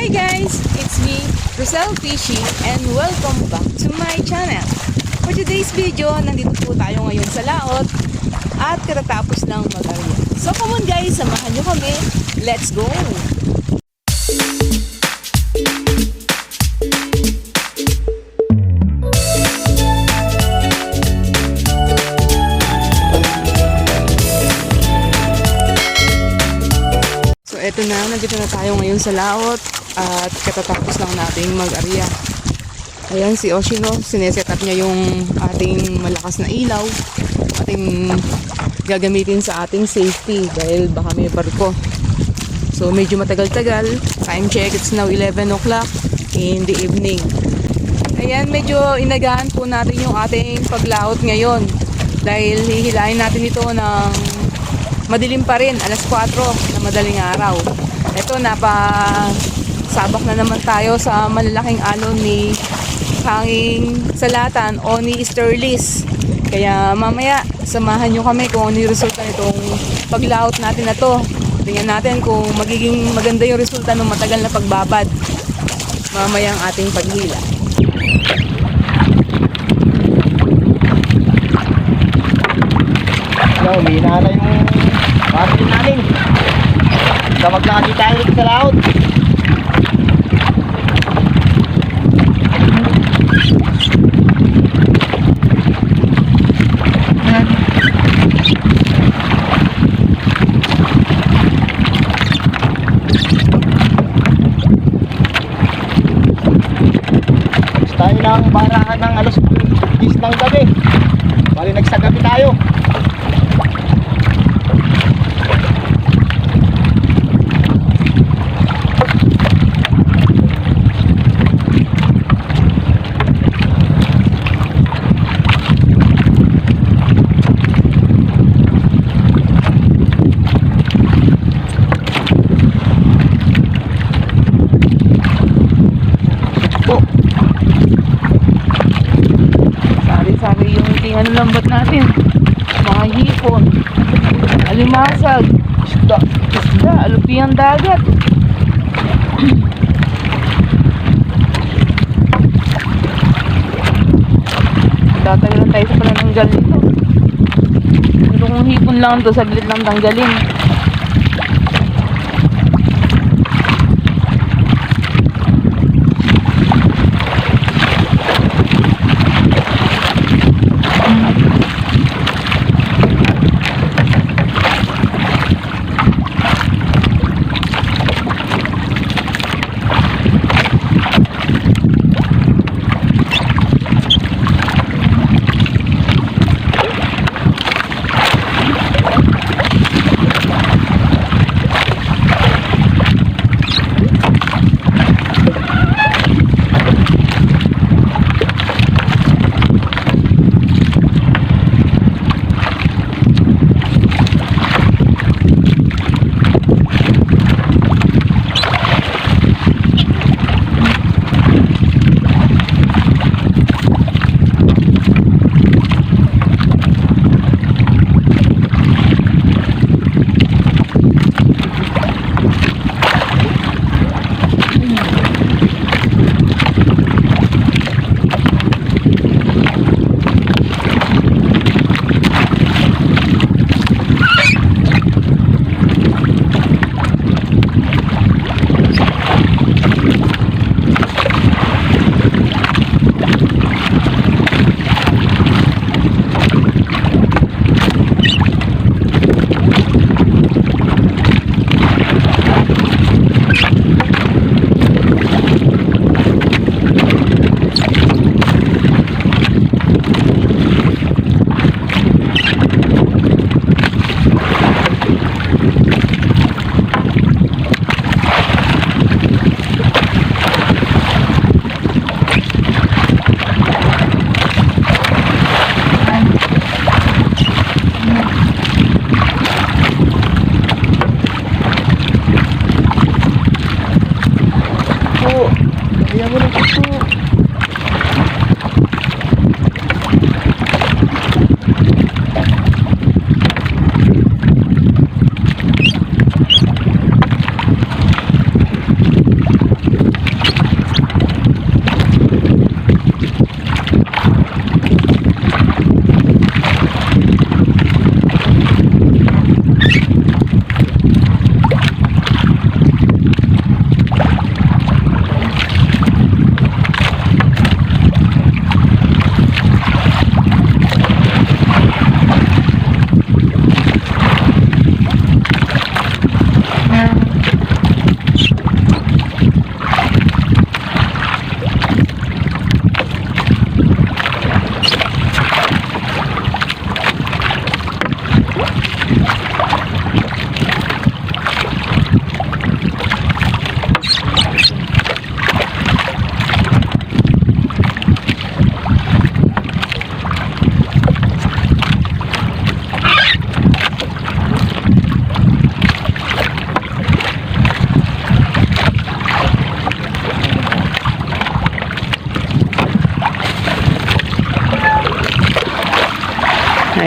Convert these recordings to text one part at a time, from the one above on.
Hi guys! It's me, Rosel Fishy, and welcome back to my channel. For today's video, nandito po tayo ngayon sa Laot at katatapos ng mag-arya. So come on guys, samahan nyo kami. Let's go! Eto na, nandito na tayo ngayon sa Laot at katatapos lang nating mag-arya. Ayan si Oshino, sineset up niya yung ating malakas na ilaw, ating gagamitin sa ating safety dahil baka may barko. So medyo matagal-tagal, time check, it's now 11 o'clock in the evening. Ayan, medyo inagaan po natin yung ating paglaot ngayon dahil hihilain natin ito ng madilim pa rin, alas 4 na madaling araw. Ito, napa sabak na naman tayo sa malalaking alon ni hanging salatan o ni Sterlis. Kaya mamaya, samahan nyo kami kung ano yung resulta nitong paglaot natin na to. Tingnan natin kung magiging maganda yung resulta ng matagal na pagbabad. Mamaya ang ating paghila. Yo, umihina na yung battery namin. Tawag na kasi tayo sa laot. Tayo ng barahan ng alas 10 ng gabi. Bali nagsagabi tayo. Po. Sari-sari yung tingnan ng lambat natin. Mga hipon, alimasag, Isda. isda, alupiang dagat. Tatagalan tayo sa panananggal nito. Pero kung hipon lang to, saglit lang tanggalin.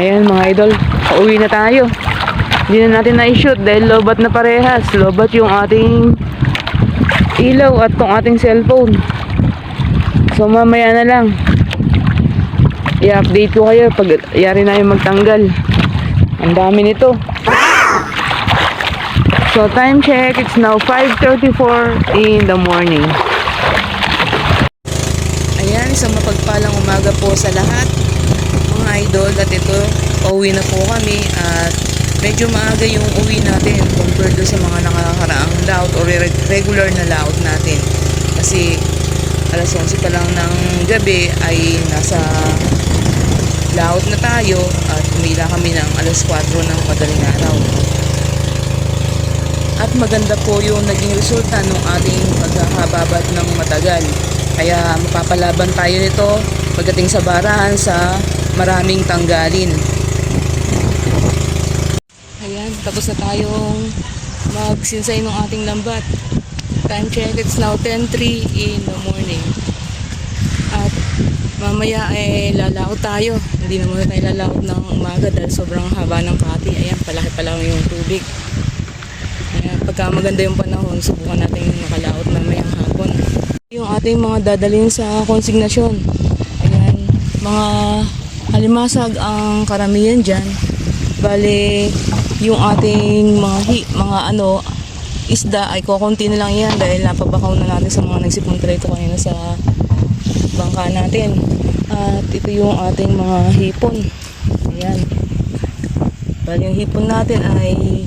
Ayan mga idol, pauwi na tayo. Hindi na natin na-shoot dahil lobat na parehas. Lobat yung ating ilaw at tong ating cellphone. So mamaya na lang. I-update ko kayo pag yari na yung magtanggal. Ang dami nito. So time check, it's now 5.34 in the morning. Ayan, isang mapagpalang umaga po sa lahat mga idol at ito, pauwi na po kami at medyo maaga yung uwi natin compared sa mga nakakaraang layout or re- regular na layout natin kasi alas 11 pa lang ng gabi ay nasa layout na tayo at umila kami ng alas 4 ng madaling araw at maganda po yung naging resulta ng ating pagkakababat ng matagal. Kaya mapapalaban tayo nito pagdating sa barahan sa maraming tanggalin. Ayan, tapos na tayong magsinsay ng ating lambat. Time check, it's now 10.03 in the morning. At mamaya eh lalaot tayo. Hindi na muna tayo lalaot ng umaga dahil sobrang haba ng pati. Ayan, palaki pa lang yung tubig. Ayan, pagka maganda yung panahon, subukan natin makalaot mamayang hapon. Yung ating mga dadalhin sa konsignasyon. Ayan, mga halimasag ang karamihan dyan. Bale, yung ating mga, hi, mga ano, isda ay kukunti na lang yan dahil napabakaw na natin sa mga nagsipong trito kanina sa bangka natin. At ito yung ating mga hipon. Ayan. Bali yung hipon natin ay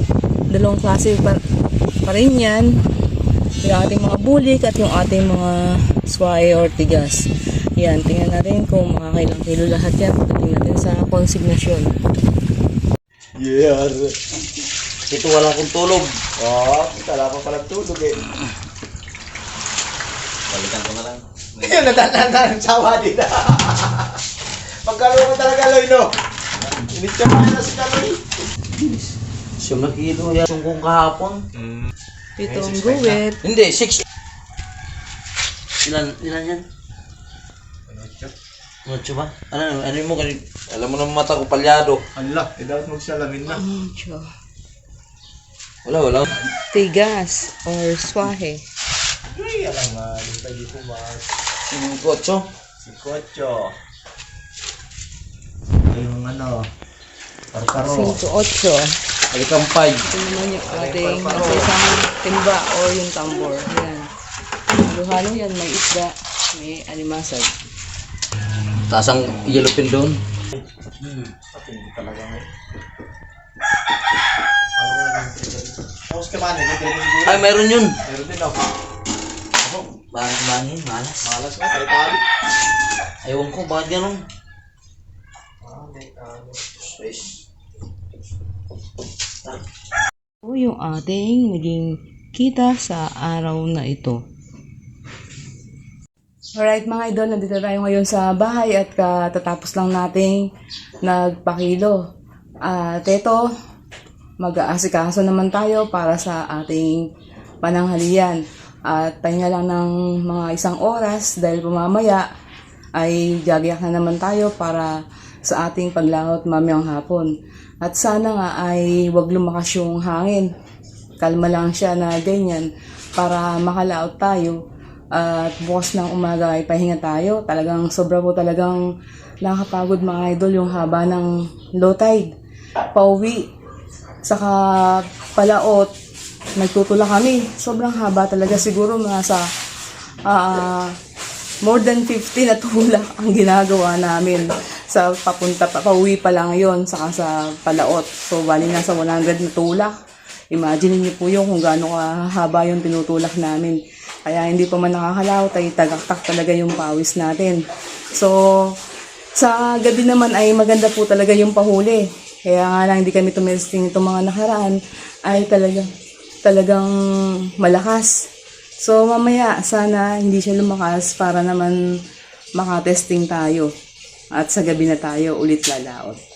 dalawang klase pa, pa rin yan. Yung ating mga bulik at yung ating mga swai or tigas. Yan, tingnan natin kung makakailang kilo lahat yan pagdating natin sa konsignasyon. Yeah. Ito wala akong tulog. Oh, wala pa pala tulog eh. Balikan ko na lang. Ayun, natatanda ng sawa din. Pagkalungan talaga, Loy, no? Initsyaman na si Kaloy. Siyam na kilo yan. Sungkong kahapon. Pitong guwit. Hindi, six. Ilan, ilan yan? Ano ba? Ano, ano mo kanil? Alam mo naman mata ko palyado. Hala, eh dapat magsalamin na. Mucho. Wala, wala. Tigas or swahe. Uy, alam nga, yung tayo dito mas. Yung kotso. Si Kocho. Yung ano, karkaro. 5-8. Alikampay. Ito naman yung ating nasa isang timba or yung tambor. Yan. Halo-halo yan. May isda. May alimasag. Taas ang yellow pin doon. Talaga nga. Ko lang Tapos ka man, hindi tayo siguro. Ay, meron yun. Meron din ako. Ako, Bakit bangin? Malas. malas ka, tayo tali. Ewan ko, bakit ganun? Ito yung ating naging kita sa araw na ito. Alright mga idol, nandito tayo ngayon sa bahay at katatapos lang nating nagpakilo. At ito, mag-aasikaso naman tayo para sa ating pananghalian. At pahinga lang ng mga isang oras dahil pumamaya ay gagayak na naman tayo para sa ating paglahot mamayang hapon. At sana nga ay wag lumakas yung hangin. Kalma lang siya na ganyan para makalaot tayo. At bukas ng umaga ay pahinga tayo. Talagang sobra po talagang nakakapagod mga idol yung haba ng low tide. Pauwi. Saka palaot. Nagtutula kami. Sobrang haba talaga. Siguro nasa ah more than 50 na tulak ang ginagawa namin sa papunta pa, pauwi pa lang yon saka sa palaot. So, bali nasa 100 na tulak. Imagine niyo po yun kung gaano kahaba yung tinutulak namin. Kaya hindi pa man nakakalaw, tay tagaktak talaga yung pawis natin. So, sa gabi naman ay maganda po talaga yung pahuli. Kaya nga lang hindi kami tumesting itong mga nakaraan ay talaga talagang malakas. So mamaya sana hindi siya lumakas para naman makatesting tayo. At sa gabi na tayo ulit lalaot.